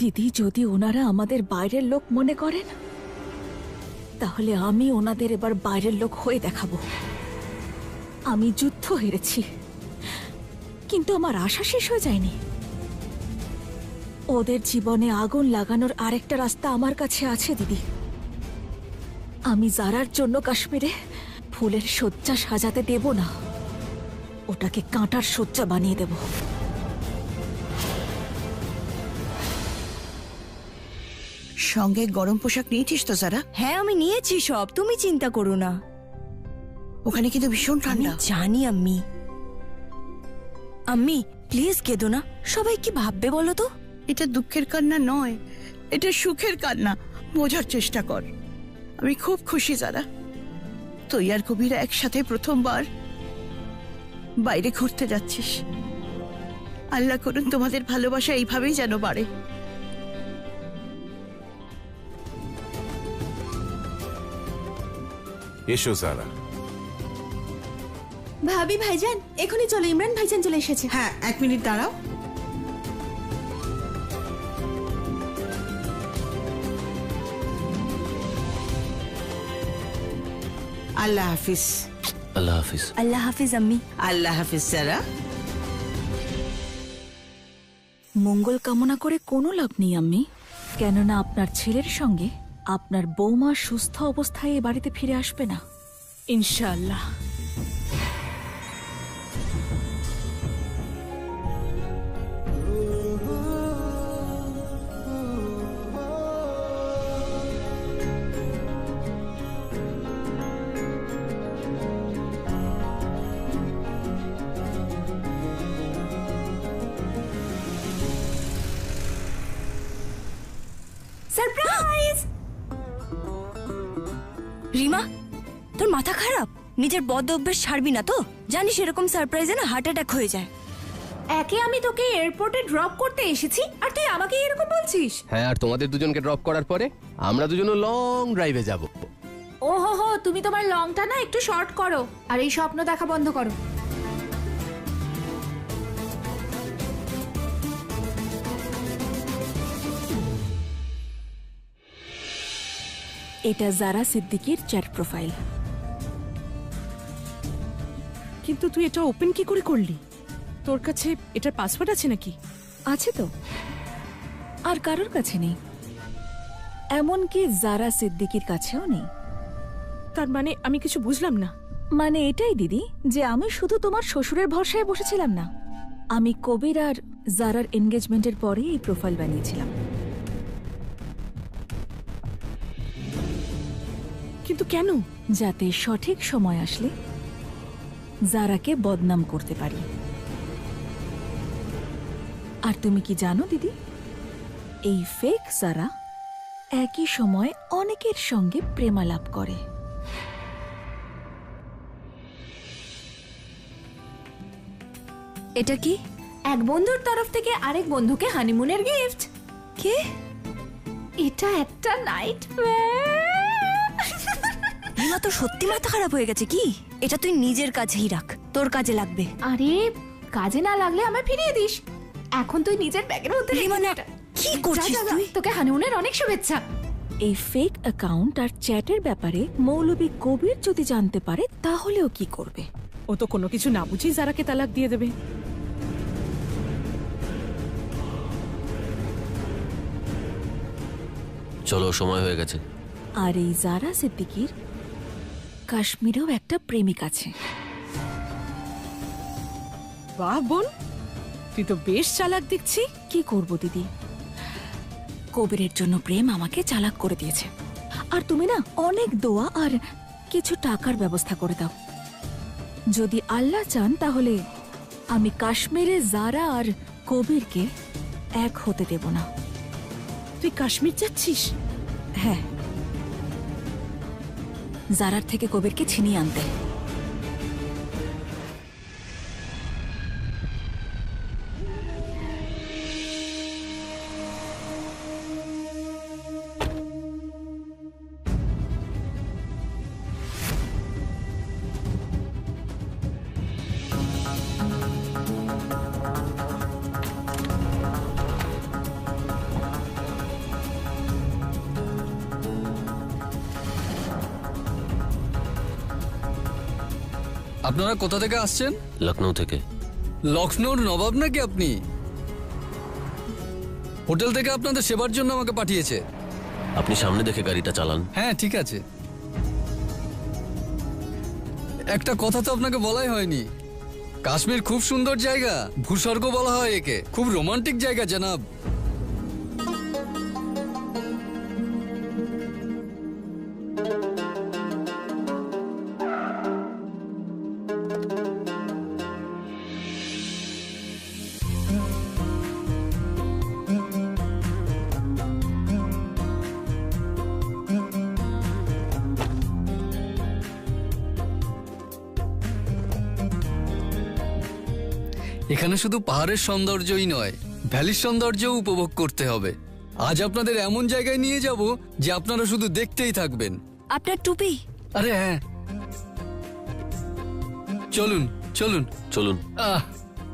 দিদি, যদি ওনারা আমাদের বাইরের লোক মনে করেন, তাহলে আমি ওনাদের এবার বাইরের লোক হয়ে দেখাবো। আমি যুদ্ধ হেরেছি, কিন্তু আমার আশা শেষ হয়ে যায়নি। ওদের জীবনে আগুন লাগানোর আরেকটা রাস্তা আমার কাছে আছে, দিদি। আমি জারার জন্য কাশ্মীরে ফুলের শয্যা সাজাতে দেব না, ওটাকে কাঁটার শয্যা বানিয়ে দেব। সঙ্গে গরম পোশাক নিয়েছিস তো যারা? হ্যাঁ আমি নিয়েছি সব। তুমি চিন্তা করো না। ওখানে কিন্তু ভীষণ ঠান্ডা। জানি আম্মি। আম্মি প্লিজ কেঁদো না। সবাই কি ভাববে বলো তো? এটা দুঃখের কান্না নয় এটা সুখের কান্না। বোঝার চেষ্টা কর। আমি খুব খুশি যারা। তুই আর কবিরা একসাথে প্রথমবার বাইরে ঘুরতে যাচ্ছিস। আল্লাহ করুন তোমাদের ভালোবাসা এইভাবেই যেন বাড়ে। এসো সারা ভাবি ভাইজান এখনই চলো ইমরান ভাইজান চলে এসেছে। হ্যাঁ এক মিনিট দাঁড়াও। আল্লাহ হাফিজ। আল্লাহ হাফিজ। আল্লাহ হাফিজ আম্মি। আল্লাহ হাফিজ সারা মঙ্গল কামনা করে কোনো লাভ নেই আম্মি। কেননা আপনার ছেলের সঙ্গে আপনার বৌমা সুস্থ অবস্থায় এ বাড়িতে ফিরে আসবে না। ইনশাআল্লাহ। নিজের বদ অভ্যেস ছাড়বি না তো? জানিস এরকম সারপ্রাইজে না হার্ট অ্যাটাক হয়ে যায়। একে আমি তোকে এয়ারপোর্টে ড্রপ করতে এসেছি আর তুই আমাকে এরকম বলছিস? হ্যাঁ আর তোমাদের দুজনকে ড্রপ করার পরে আমরা দুজনও লং ড্রাইভে যাব। ও হো হো তুমি তোমার লংটা না একটু শর্ট করো আর এই স্বপ্ন দেখা বন্ধ করো। এটা জারা সিদ্দিকির চ্যাট প্রোফাইল কিন্তু তুই এটা ওপেন কি করে করলি? তোর কাছে এটার পাসওয়ার্ড আছে নাকি? আছে তো। আর কারোর কাছে নেই। এমনকি জারা সিদ্দিকির কাছেও নেই। তার মানে আমি কিছু বুঝলাম না। মানে এটাই দিদি যে আমি শুধু তোমার শ্বশুরের ভরসায় বসেছিলাম না। আমি কবির আর জারার এনগেজমেন্টের পরে এই প্রোফাইল বানিয়েছিলাম। কিন্তু কেন? যাতে সঠিক সময় আসলে জারাকে বদনাম করতে পারি। আর তুমি কি জানো দিদি? এই ফেক জারা একই সময় অনেকের সঙ্গে প্রেমালাপ করে। এটা কি? এক বন্ধুর তরফ থেকে আরেক বন্ধুকে হানিমুনের গিফট কে? এটা একটা নাইট তোর সত্যি মাথা খারাপ হয়ে গেছে কি? এটা তুই নিজের কাছেই রাখ। তোর কাজে লাগবে। আরে কাজে না লাগলে আমায় ফিরিয়ে দিস। এখন তুই নিজের ব্যাগের মধ্যে। কি করছিস তুই? তোকে হানিমুনের অনেক শুভেচ্ছা। এই ফেক অ্যাকাউন্ট আর চ্যাটের ব্যাপারে মৌলবী কবির যদি জানতে পারে তাহলেও কি করবে? ও তো কোনো কিছু না বুঝি যারাকে তালাক দিয়ে দেবে। চলো সময় হয়ে গেছে। আর এই জারা সিদ্দিকির কাশ্মীরেও একটা প্রেমিক আছে। বাহ বোন তুই তো বেশ চালাক দেখছি। কি করব দিদি? কবিরের জন্য প্রেম আমাকে চালাক করে দিয়েছে। আর তুমি না অনেক দোয়া আর কিছু টাকার ব্যবস্থা করে দাও। যদি আল্লাহ চান তাহলে আমি কাশ্মীরে জারা আর কবিরকে এক হতে দেব না। তুই কাশ্মীর যাচ্ছিস? হ্যাঁ। জারার থেকে কবিরকে ছিনিয়ে আনতে। আপনারা কোথা থেকে আসছেন? লখনৌ থেকে। লখনৌর নবাব নাকি আপনি? হোটেল থেকে আপনাদের সেবার জন্য আমাকে পাঠিয়েছে। আপনি সামনে দেখে গাড়িটা চালান। হ্যাঁ ঠিক আছে। একটা কথা তো আপনাকে বলাই হয়নি। কাশ্মীর খুব সুন্দর জায়গা ভূস্বর্গ বলা হয় একে। খুব রোমান্টিক জায়গা জনাব। এখানে শুধু পাহাড়ের সৌন্দর্যই নয় ভ্যালির সৌন্দর্যও উপভোগ করতে হবে। আজ আপনাদের এমন জায়গায় নিয়ে যাব যে আপনারা শুধু দেখতেই থাকবেন। আপনার টুপি? আরে হ্যাঁ। চলুন চলুন। চলুন। আহ।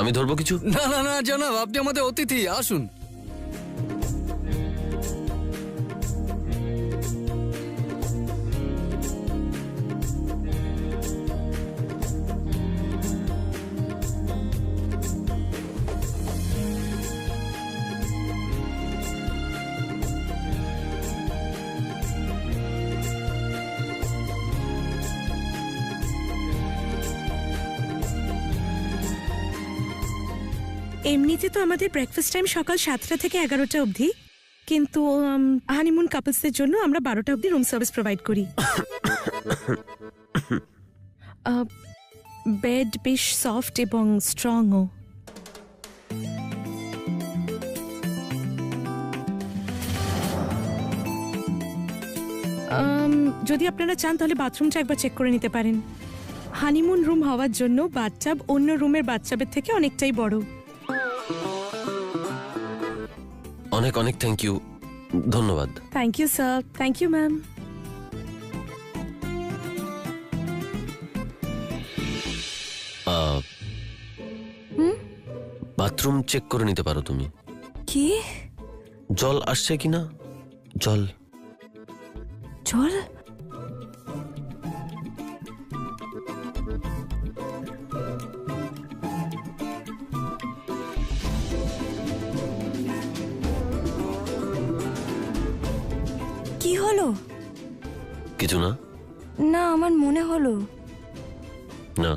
আমি ধরবো কিছু? না না না জনাব আপনি আমাদের অতিথি আসুন। এমনিতে তো আমাদের ব্রেকফাস্ট টাইম সকাল সাতটা থেকে এগারোটা অবধি। কিন্তু হানিমুন কাপলসদের জন্য আমরা বারোটা অবধি রুম সার্ভিস প্রোভাইড করি। বেড বেশ সফট এবং স্ট্রংও যদি আপনারা চান তাহলে বাথরুমটা একবার চেক করে নিতে পারেন। হানিমুন রুম হওয়ার জন্য বাথটাব অন্য রুমের বাথটাবের থেকে অনেকটাই বড়। অনেক অনেক থ্যাংক ইউ ধন্যবাদ। Thank you sir thank you ma'am bathroom check করে নিতে পারো তুমি। কি? জল আসছে কিনা? জল। জল? কি হলো? কিছু না। না আমার মনে হলো। না।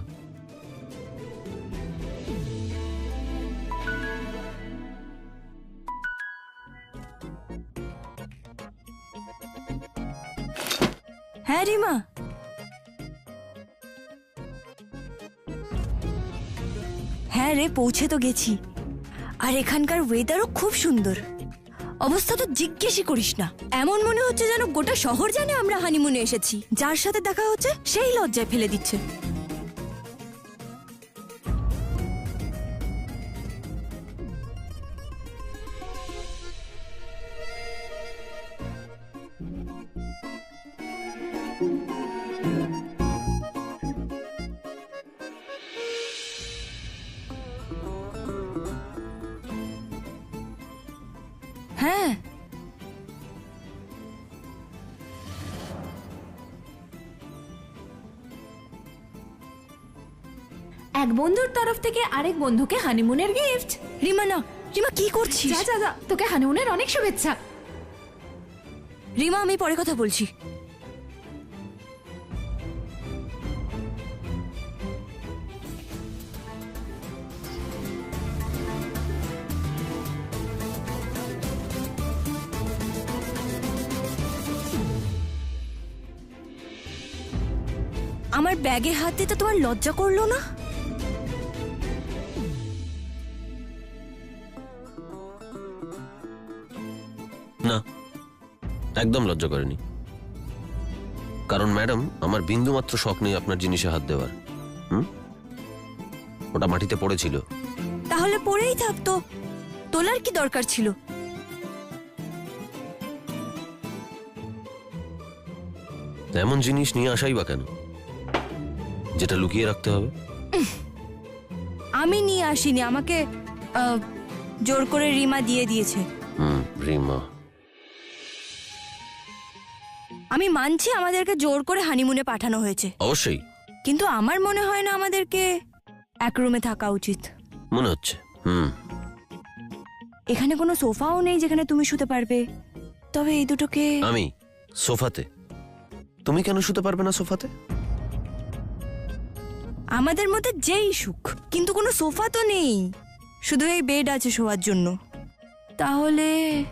হ্যাঁ রিমা। হ্যাঁ রে পৌঁছে তো গেছি। আর এখানকার ওয়েদারও খুব সুন্দর। অবস্থা তো জিজ্ঞেসই করিস না। এমন মনে হচ্ছে যেন গোটা শহর জানে আমরা হানিমুনে এসেছি। যার সাথে দেখা হচ্ছে, সেই লজ্জায় ফেলে দিচ্ছে। এক বন্ধুর তরফ থেকে আরেক বন্ধুকে হানিমুনের গিফট রিমা না রিমা কি করছিস? যা যা যা তোকে হানিমুনের অনেক শুভেচ্ছা। রিমা আমি পরে কথা বলছি। আমার ব্যাগে হাত দিতে তোমার লজ্জা করল না? না একদম লজ্জা করেনি। কারণ ম্যাডাম আমার বিন্দু মাত্র শখ নেই আপনার জিনিসে হাত দেওয়ার। হুম? ওটা মাটিতে পড়েছিল। তাহলে পরেই থাকতো তোলার কি দরকার ছিল? এমন জিনিস নিয়ে আসাই বা কেন? যেটা লুকিয়ে রাখতে হবে। আমি নিয়ে আসিনি আমাকে জোর করে রিমা দিয়ে দিয়েছে। হুম রিমা। আমি মানছি আমাদেরকে জোর করে হানিমুনে পাঠানো হয়েছে। অবশ্যই। কিন্তু আমার মনে হয় না আমাদেরকে এক রুমে থাকা উচিত। মনে হচ্ছে। হুম। এখানে কোনো সোফাও নেই যেখানে তুমি শুতে পারবে। তবে এই দুটোকে আমি সোফাতে। তুমি কেন শুতে পারবে না সোফাতে? আমাদের মধ্যে যেই সুখ কিন্তু কোনো সোফা তো নেই। শুধু এই বেড আছে শোয়ার জন্য। তাহলে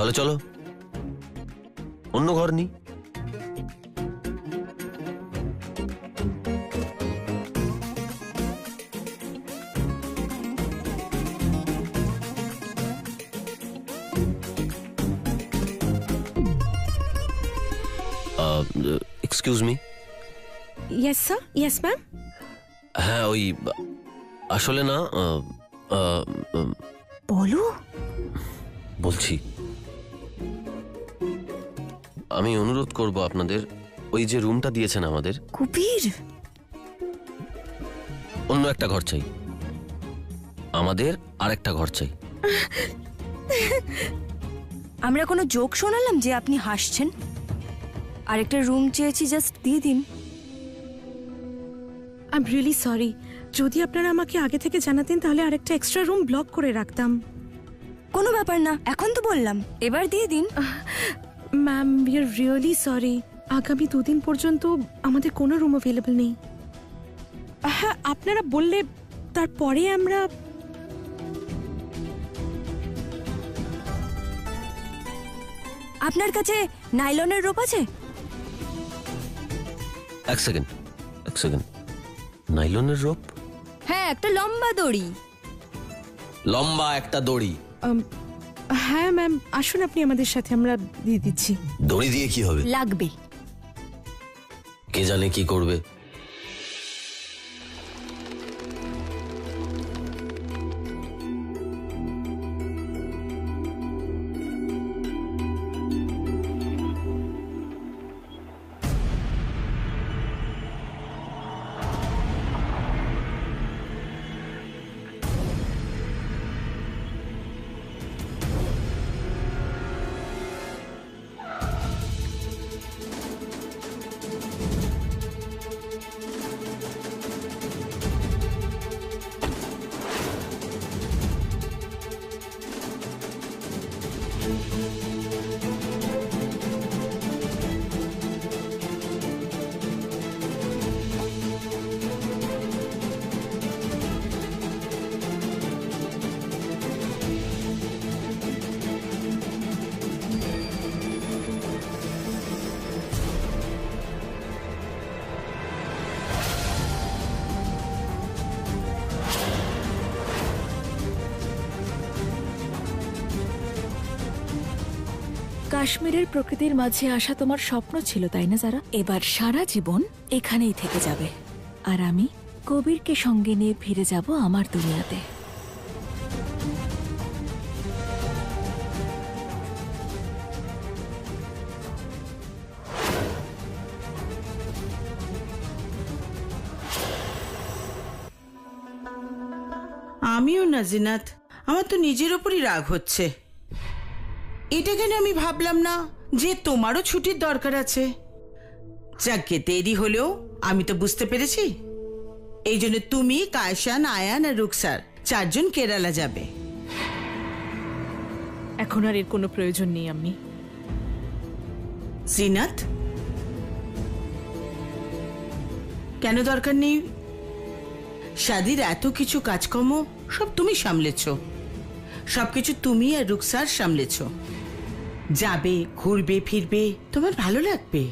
তাহলে চলো। অন্য ঘর নি। Excuse me yes sir yes ma'am হ্যাঁ ওই আসলে না বলো? বলছি। আমি অনুরোধ করব আপনাদের ওই যে রুমটা দিয়েছেন আমাদের। কুপির! অন্য একটা ঘর চাই। আমাদের আর একটা ঘর চাই। আমরা কোনো জোক শোনালাম যে আপনি হাসছেন? আরেকটা রুম চেয়েছি জাস্ট দিয়ে দিন। আই এম রিয়েলি সরি যদি আপনারা আমাকে আগে থেকে জানাতেন তাহলে আরেকটা এক্সট্রা রুম ব্লক করে রাখতাম। কোনো ব্যাপার না এখন তো বললাম। এবার দিয়ে দিন। Ma'am we are really sorry আগামী দুদিন পর্যন্ত আমাদের কোনো রুম অ্যাভেলেবল নেই। হ্যাঁ আপনারা বললে তারপরে আমরা আপনার কাছে নাইলনের রোপ আছে? এক সেকেন্ড এক সেকেন্ড নাইলনের রোপ হ্যাঁ একটা লম্বা দড়ি। লম্বা একটা দড়ি। উম, হ্যাঁ ম্যাম আসুন আপনি আমাদের সাথে আমরা দিয়ে দিচ্ছি। দড়ি দিয়ে কি হবে? লাগবে। কে জানে কি করবে? কাশ্মীরের প্রকৃতির মাঝে আসা তোমার স্বপ্ন ছিল, তাই না, যারা? এবার সারা জীবন এখানেই থেকে যাবে। আর আমি কবিরকে সঙ্গে নিয়ে ফিরে যাব আমার দুনিয়াতে। আমিও না, জিনাত। আমার তো নিজের ওপরই রাগ হচ্ছে। এটা কেন আমি ভাবলাম না যে তোমারও ছুটির দরকার আছে? যাকে দেরি হলেও আমি তো বুঝতে পেরেছি। এই জন্য তুমি কায়সান আয়ান আর রুকসার চারজন কেরালা যাবে। এখন আর এর কোনো প্রয়োজন নেই আমি জিনাত? কেন দরকার নেই? শাদির এত কিছু কাজকর্ম সব তুমি সামলেছ। সবকিছু তুমি আর রুকসার সামলেছ। যাবে, ঘুরবে, ফিরবে, তোমার ভালো লাগবে।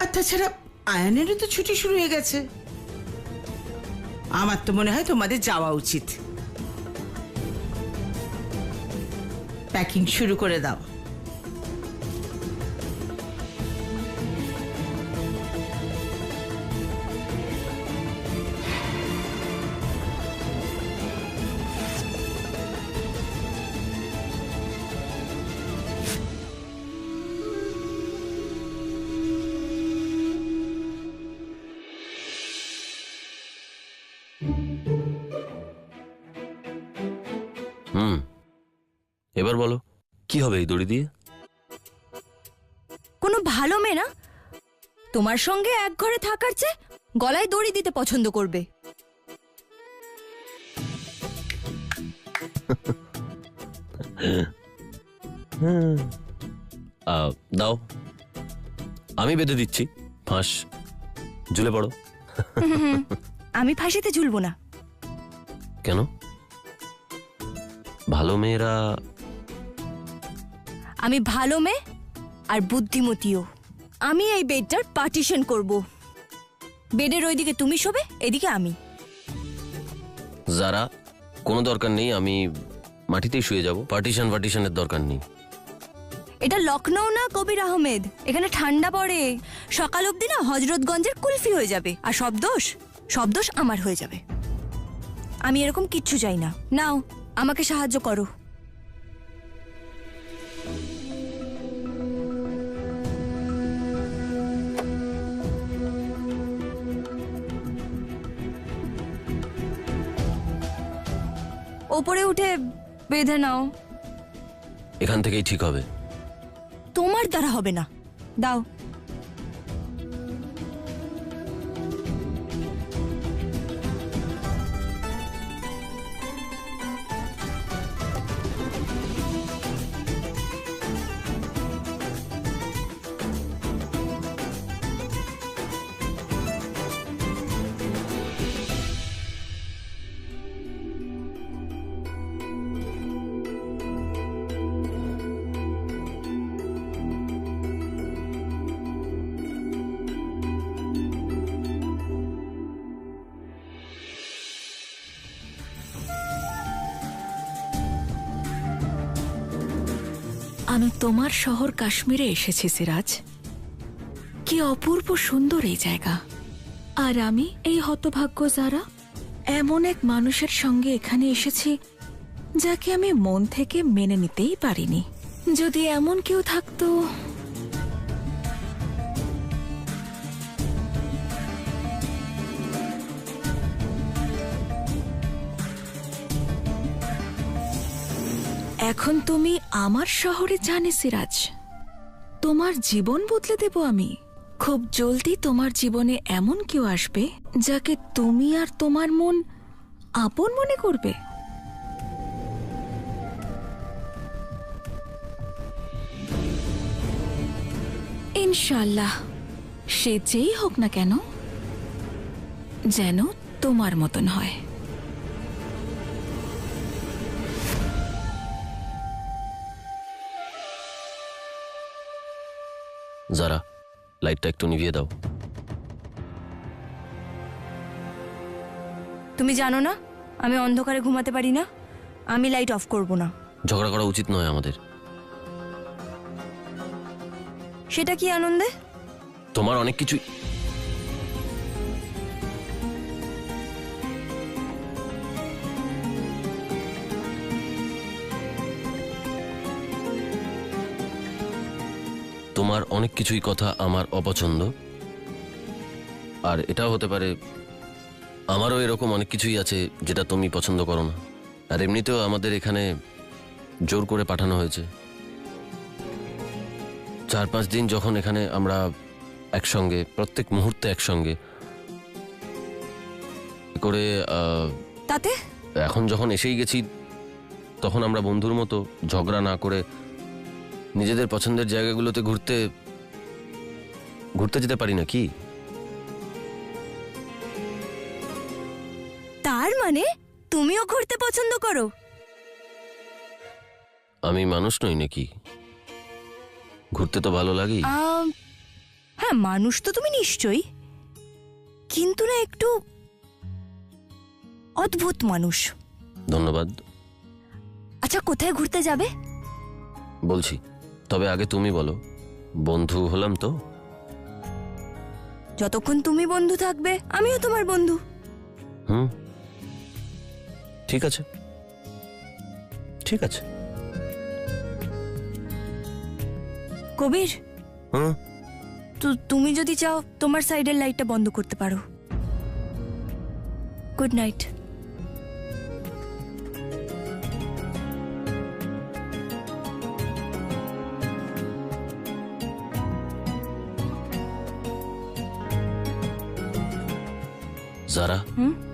আর তাছাড়া আয়ানেরও তো ছুটি শুরু হয়ে গেছে। আমার তো মনে হয় তোমাদের যাওয়া উচিত। প্যাকিং শুরু করে দাও। এবার বলো কি হবে এই দড়ি দিয়ে? কোনো ভালো মেয়ে না। তোমার সঙ্গে এক ঘরে থাকার চেয়ে গলায় দড়ি দিতে পছন্দ করবে। দাও। আমি বেঁধে দিচ্ছি। ফাঁস। ঝুলে পড়ো। আমি ফাঁসিতে ঝুলবো না। কেন? ভালো মেয়েরা আমি ভালো মেয়ে আর বুদ্ধিমতীও। আমি এই বেডটার পার্টিশন করব। বেডের ওইদিকে তুমি শোবে এদিকে আমি। যারা কোনো দরকার নেই আমি মাটিতেই শুয়ে যাব। পার্টিশন পার্টিশনের দরকার নেই। এটা লখনৌ না কবির আহমেদ? এখানে ঠান্ডা পড়ে। সকাল অবধি না হজরতগঞ্জের কুলফি হয়ে যাবে। আর সব দোষ সব দোষ আমার হয়ে যাবে। আমি এরকম কিচ্ছু চাই না। নাও আমাকে সাহায্য করো। ওপরে উঠে বেঁধে নাও। এখান থেকেই ঠিক হবে। তোমার দ্বারা হবে না। দাও। আমি তোমার শহর কাশ্মীরে এসেছি, সিরাজ। কি অপূর্ব সুন্দর এই জায়গা। আর আমি এই হতভাগ্য যারা, এমন এক মানুষের সঙ্গে এখানে এসেছি, যাকে আমি মন থেকে মেনে নিতেই পারিনি। যদি এমন কেউ থাকতো এখন তুমি আমার শহরে জানে সিরাজ। তোমার জীবন বদলে দেব আমি। খুব জলদি তোমার জীবনে এমন কেউ আসবে, যাকে তুমি আর তোমার মন আপন মনে করবে। ইনশাল্লাহ সে যেই হোক না কেন, যেন তোমার মতন হয়। লাইটটা একটু নিভিয়ে দাও তুমি জানো না? আমি অন্ধকারে ঘুমাতে পারি না? আমি লাইট অফ করব না। ঝগড়া করা উচিত নয় আমাদের। সেটা কি আনন্দে? তোমার অনেক কিছু তোমার অনেক কিছুই কথা আমার অপছন্দ। আর এটাও হতে পারে আমারও এরকম অনেক কিছুই আছে যেটা তুমি পছন্দ করো না। আর এমনিতেও আমাদের এখানে জোর করে পাঠানো হয়েছে। চার পাঁচ দিন যখন এখানে আমরা একসঙ্গে প্রত্যেক মুহূর্তে একসঙ্গে করে তাতে? এখন যখন এসেই গেছি তখন আমরা বন্ধুর মতো ঝগড়া না করে নিজেদের পছন্দের জায়গাগুলোতে ঘুরতে ঘুরতে যেতে পারি না কি তার মানে তুমিও ঘুরতে পছন্দ করো? আমি মানুষ নই নাকি? ঘুরতে তো ভালো লাগে হ্যাঁ মানুষ তো তুমি নিশ্চয়ই। কিন্তু না একটু অদ্ভুত মানুষ। ধন্যবাদ। আচ্ছা কোথায় ঘুরতে যাবে? বলছি তবে আগে তুমি বলো বন্ধু হলাম তো? যতক্ষণ তুমি বন্ধু থাকবে আমিও তোমার বন্ধু। হুম? ঠিক আছে। ঠিক আছে। কবির? হুম? তো তুমি যদি চাও তোমার সাইডের লাইটটা বন্ধ করতে পারো। Good night. যারা হুম? ধন্যবাদ